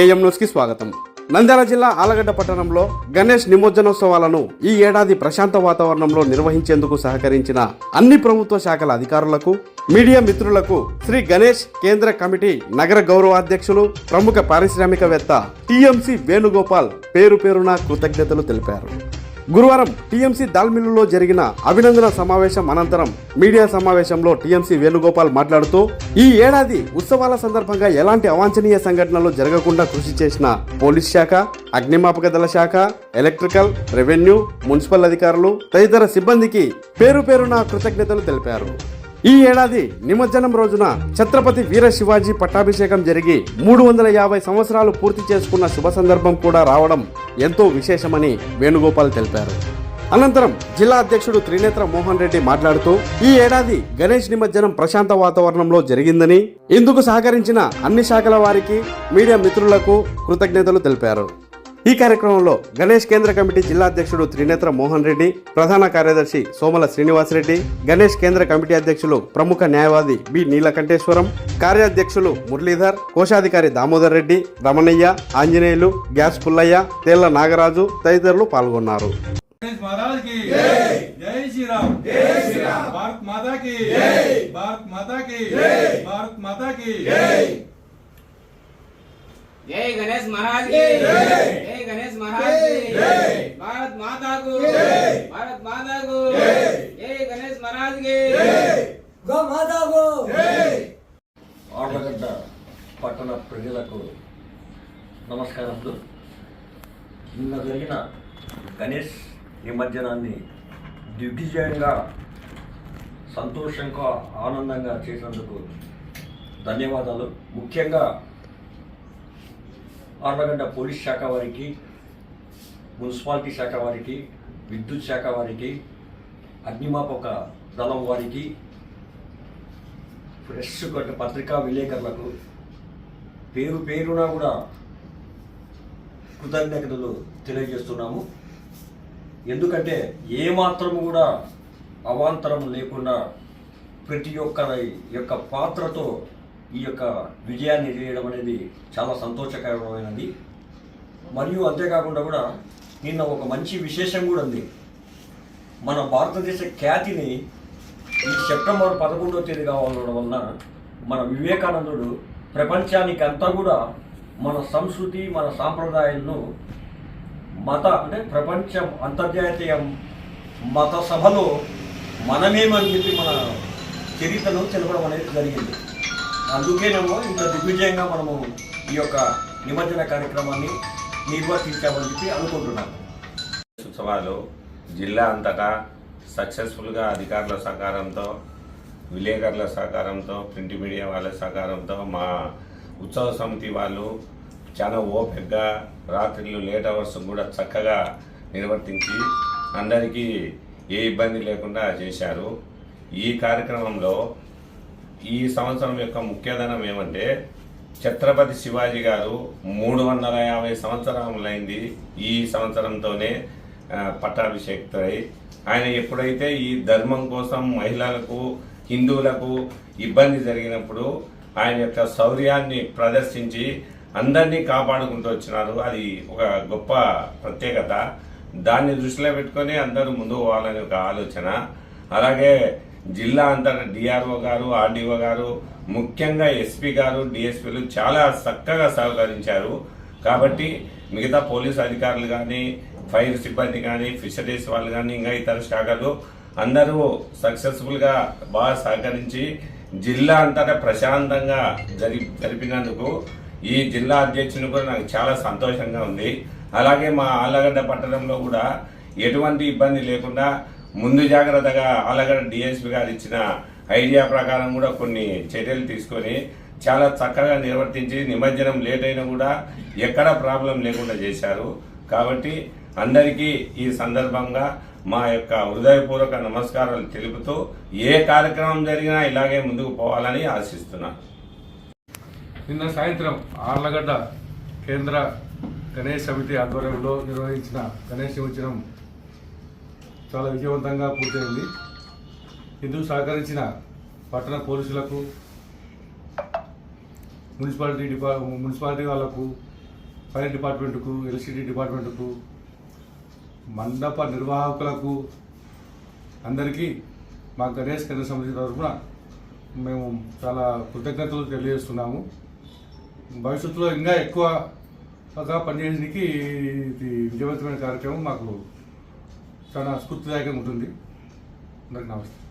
AM న్యూస్కి స్వాగతం. నంద్యాల జిల్లా ఆలగడ్డ పట్టణంలో గణేష్ నిమజ్జనోత్సవాలను ఈ ఏడాది ప్రశాంత వాతావరణంలో నిర్వహించేందుకు సహకరించిన అన్ని ప్రభుత్వ శాఖల అధికారులకు మీడియా మిత్రులకు శ్రీ గణేష్ కేంద్ర కమిటీ నగర గౌరవాధ్యక్షులు ప్రముఖ పారిశ్రామికవేత్త టిఎంసి వేణుగోపాల్ పేరు పేరున కృతజ్ఞతలు తెలిపారు. గురువారం టీఎంసీ దాల్మిల్లులో జరిగిన అభినందన సమావేశం అనంతరం మీడియా సమావేశంలో టీఎంసీ వేణుగోపాల్ మాట్లాడుతూ ఈ ఏడాది ఉత్సవాల సందర్భంగా ఎలాంటి అవాంఛనీయ సంఘటనలు జరగకుండా కృషి చేసిన పోలీస్ శాఖ అగ్నిమాపక దళ శాఖ ఎలక్ట్రికల్ రెవెన్యూ మున్సిపల్ అధికారులు తదితర సిబ్బందికి పేరు పేరున కృతజ్ఞతలు తెలిపారు. ఈ ఏడాది నిమజ్జనం రోజున ఛత్రపతి వీర శివాజీ పట్టాభిషేకం జరిగి మూడు వందల యాభై సంవత్సరాలు పూర్తి చేసుకున్న శుభ సందర్భం కూడా రావడం ఎంతో విశేషమని వేణుగోపాల్ తెలిపారు. అనంతరం జిల్లా అధ్యక్షుడు త్రినేత్ర మోహన్ రెడ్డి మాట్లాడుతూ ఈ ఏడాది గణేష్ నిమజ్జనం ప్రశాంత వాతావరణంలో జరిగిందని ఇందుకు సహకరించిన అన్ని శాఖల వారికి మీడియా మిత్రులకు కృతజ్ఞతలు తెలిపారు. ఈ కార్యక్రమంలో గణేష్ కేంద్ర కమిటీ జిల్లా అధ్యక్షుడు త్రినేత్ర మోహన్ రెడ్డి ప్రధాన కార్యదర్శి సోమల శ్రీనివాసరెడ్డి గణేష్ కేంద్ర కమిటీ అధ్యక్షులు ప్రముఖ న్యాయవాది బి నీలకంఠేశ్వరం కార్యాధ్యక్షులు మురళీధర్ కోశాధికారి దామోదర్ రెడ్డి రమణయ్య ఆంజనేయులు గ్యాస్ పుల్లయ్య తేళ్ళ నాగరాజు తదితరులు పాల్గొన్నారు. జయ గణేష్ మహారాజ్ జయ महाराज की जय गणेश महाराज की जय भारत माता को जय भारत माता को जय जय गणेश महाराज की जय गौ माता को ఆర్లగడ్డ పట్టణ ప్రజలకు నమస్కారములు నిన్న జరిగిన గణేష్ నిమజ్జనాన్ని దిగ్విజయంగా సంతోషంగా ఆనందంగా చేసినందుకు ధన్యవాదాలు ముఖ్యంగా ఆర్లగడ్డ పోలీస్ శాఖ వారికి మున్సిపాలిటీ శాఖ వారికి విద్యుత్ శాఖ వారికి అగ్నిమాపక దళం వారికి ప్రెస్ కొట్ట పత్రికా విలేకరులకు పేరు పేరున కూడా కృతజ్ఞతలు తెలియజేస్తున్నాము. ఎందుకంటే ఏమాత్రము కూడా అవాంతరం లేకుండా ప్రతి ఒక్కరి యొక్క పాత్రతో ఈ యొక్క విజయాన్ని చేయడం అనేది చాలా సంతోషకరమైనది. మరియు అంతేకాకుండా కూడా నిన్న ఒక మంచి విశేషం కూడా ఉంది. మన భారతదేశ ఖ్యాతిని ఈ సెప్టెంబర్ పదకొండవ తేదీ కావడం వలన మన వివేకానందుడు ప్రపంచానికి అంతా కూడా మన సంస్కృతి మన సాంప్రదాయాలను మత అంటే ప్రపంచం అంతర్జాతీయ మత సభలో మనమేమని చెప్పి మన చరిత్రను తెలపడం అనేది జరిగింది. అందుకేనేమో ఇంత దిగ్విజయంగా మనము ఈ యొక్క నిమజ్జన కార్యక్రమాన్ని నిర్వర్తించామని చెప్పి అనుకుంటున్నాను ఉత్సవాలు జిల్లా అంతటా సక్సెస్ఫుల్గా అధికారుల సహకారంతో విలేకరుల సహకారంతో ప్రింట్ మీడియా వాళ్ళ సహకారంతో మా ఉత్సవ సమితి వాళ్ళు చాలా ఓపికగా రాత్రిళ్ళు లేట్ అవర్స్ కూడా చక్కగా నిర్వర్తించి అందరికీ ఏ ఇబ్బంది లేకుండా చేశారు. ఈ కార్యక్రమంలో ఈ సంవత్సరం యొక్క ముఖ్యధనం ఏమంటే ఛత్రపతి శివాజీ గారు మూడు వందల యాభై సంవత్సరములైంది ఈ సంవత్సరంతోనే ఆ, పట్టాభిషేక్తులై. ఆయన ఎప్పుడైతే ఈ ధర్మం కోసం మహిళలకు హిందువులకు ఇబ్బంది జరిగినప్పుడు ఆయన యొక్క శౌర్యాన్ని ప్రదర్శించి అందరినీ కాపాడుకుంటూ వచ్చినారు. అది ఒక గొప్ప ప్రత్యేకత. దాన్ని దృష్టిలో పెట్టుకొని అందరూ ముందుకు పోవాలని ఒక ఆలోచన. అలాగే జిల్లా అంతటా డిఆర్ఓ గారు ఆర్డీఓ గారు ముఖ్యంగా ఎస్పీ గారు డిఎస్పీలు చాలా చక్కగా సహకరించారు. కాబట్టి మిగతా పోలీస్ అధికారులు కానీ ఫైర్ సిబ్బంది కానీ ఫిషరీస్ వాళ్ళు కానీ ఇంకా ఇతర శాఖలు అందరూ సక్సెస్ఫుల్గా బాగా సహకరించి జిల్లా అంతటా ప్రశాంతంగా జరి జరిపినందుకు ఈ జిల్లా అధ్యక్షుని కూడా నాకు చాలా సంతోషంగా ఉంది. అలాగే మా ఆలగడ్డ పట్టణంలో కూడా ఎటువంటి ఇబ్బంది లేకుండా ముందు జాగ్రత్తగా ఆలగడ్డ డిఎస్పి గారు ఇచ్చిన ఐడియా ప్రకారం కూడా కొన్ని చర్యలు తీసుకొని చాలా చక్కగా నిర్వర్తించి నిమజ్జనం లేట్ అయినా కూడా ఎక్కడ ప్రాబ్లం లేకుండా చేశారు. కాబట్టి అందరికీ ఈ సందర్భంగా మా యొక్క హృదయపూర్వక నమస్కారాలు తెలుపుతూ ఏ కార్యక్రమం జరిగినా ఇలాగే ముందుకు పోవాలని ఆశిస్తున్నాను నిన్న సాయంత్రం ఆర్లగడ్డ కేంద్ర గణేష్ సమితి ఆధ్వర్యంలో నిర్వహించిన గణేష్ నిమజ్జనం చాలా విజయవంతంగా పూర్తయింది. ఇందుకు సహకరించిన పట్టణ పోలీసులకు మున్సిపాలిటీ డిపా మున్సిపాలిటీ వాళ్ళకు ఫైర్ డిపార్ట్మెంట్కు ఎలక్ట్రిసిటీ డిపార్ట్మెంట్కు మండప నిర్వాహకులకు అందరికీ మా గణేష్ కేంద్ర సమితి తరఫున మేము చాలా కృతజ్ఞతలు తెలియజేస్తున్నాము. భవిష్యత్తులో ఇంకా ఎక్కువగా పనిచేయడానికి ఇది విజయవంతమైన కార్యక్రమం మాకు చాలా స్ఫూర్తిదాయకంగా ఉంటుంది. అందరికి నమస్తే.